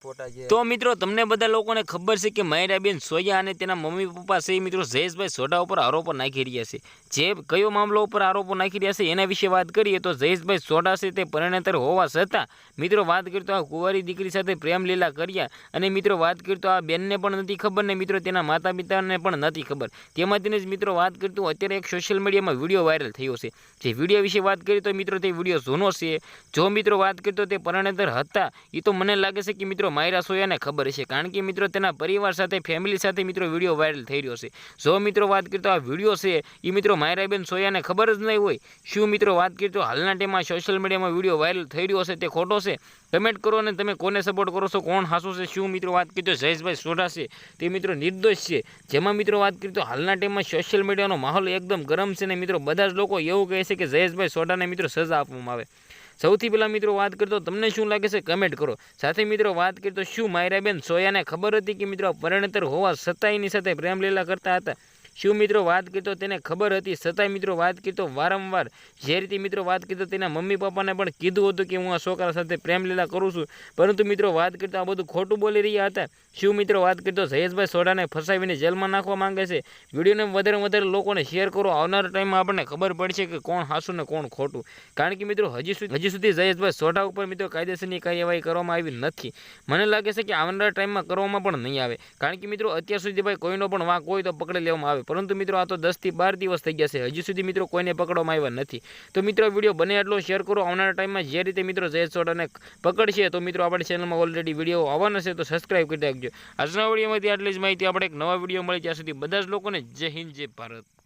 તો મિત્રો, તમને બધા લોકોને ખબર છે કે મહેરાબેન સોયા અને તેના મમ્મી પપ્પા છે મિત્રો જયેશભાઈ સોઢા ઉપર આરોપો નાખી રહ્યા છે. જે કયો મામલો ઉપર આરોપો નાખી રહ્યા છે એના વિશે વાત કરીએ તો જયેશભાઈ સોઢા છે તે પરિણેતર હોવા છતાં, મિત્રો વાત કરીએ આ કુંવારી દીકરી સાથે પ્રેમ કર્યા અને મિત્રો વાત કરીએ આ બેનને પણ નથી ખબર ને મિત્રો તેના માતા પિતાને પણ નથી ખબર. તેમાંથી જ મિત્રો વાત કરીએ તો અત્યારે એક સોશિયલ મીડિયામાં વીડિયો વાયરલ થયો છે. જે વીડિયો વિશે વાત કરીએ તો મિત્રો તે વીડિયો જૂનો છે. જો મિત્રો વાત કરીએ તો તે પરિણેતર હતા એ તો મને લાગે છે કે મિત્રો માયરા સોયાને ખબર છે કારણ કે મિત્રો તેના પરિવાર સાથે ફેમિલી સાથે મિત્રો વીડિયો વાયરલ થઈ રહ્યો છે. જો મિત્રો વાત કરીએ આ વીડિયો છે એ મિત્રો માયરાબેન સોયાને ખબર જ નહીં હોય. શું મિત્રો વાત કરીએ હાલના ટાઈમમાં સોશિયલ મીડિયામાં વીડિયો વાયરલ થઈ રહ્યો છે તે ખોટો છે? કમેન્ટ કરો અને તમે કોને સપોર્ટ કરો છો? કોણ હાસો છે? શું મિત્રો વાત કરીએ તો જયેશભાઈ સોઢા છે. તે મિત્રો નિર્દોષ છે. જેમાં મિત્રો વાત કરીએ હાલના ટાઈમમાં સોશિયલ મીડિયાનો માહોલ એકદમ ગરમ છે ને મિત્રો બધા જ લોકો એવું કહે છે કે જયેશભાઈ સોઢાને મિત્રો સજા આપવામાં આવે. સૌથી પહેલાં મિત્રો વાત કરીએ તો તમને શું લાગે છે કમેન્ટ કરો. સાથે મિત્રો વાત કરીએ તો શું માયરાબેન સોયાને ખબર હતી કે મિત્રો પરણતર હોવા એની સાથે પ્રેમ લીલા કરતા હતા? શું મિત્રો વાત કરતો તેને ખબર હતી? છતાંય મિત્રો વાત કરતો વારંવાર જે રીતે મિત્રો વાત કરતો તેના મમ્મી પપ્પાને પણ કીધું હતું કે હું આ છોકરા સાથે પ્રેમ લીલા કરું છું. પરંતુ મિત્રો વાત કરતો આ બધું ખોટું બોલી રહ્યા હતા. શું મિત્રો વાત કરતો જયેશભાઈ સોઢાને ફસાવીને જેલમાં નાખવા માંગે છે? વિડીયોને વધારે વધારે લોકોને શેર કરો. આવનારા ટાઈમમાં આપણને ખબર પડશે કે કોણ હાસું ને કોણ ખોટું. કારણ કે મિત્રો હજી સુધી હજી સુધી જયેશભાઈ સોઢા ઉપર મિત્રો કાયદેસરની કાર્યવાહી કરવામાં આવી નથી. મને લાગે છે કે આવનારા ટાઈમમાં કરવામાં પણ નહીં આવે. કારણ કે મિત્રો અત્યાર સુધી ભાઈ કોઈનો પણ વાંક હોય તો પકડી લેવામાં આવે. પરંતુ મિત્રો આ તો દસથી બાર દિવસ થઈ ગયા છે. હજી સુધી મિત્રો કોઈને પકડવામાં આવ્યા નથી. તો મિત્રો વીડિયો બને એટલો શેર કરો. આવનારા ટાઈમમાં જે રીતે મિત્રો જયેશ સોઢાને પકડશે, તો મિત્રો આપણી ચેનલમાં ઓલરેડી વીડિયો આવવાનો છે, તો સબસ્ક્રાઈબ કરી રાખજો આજના વિડીયોમાંથી આટલી જ માહિતી. આપણે એક નવા વીડિયો મળી, ત્યાં સુધી બધા જ લોકોને જય હિન્દ, જય ભારત.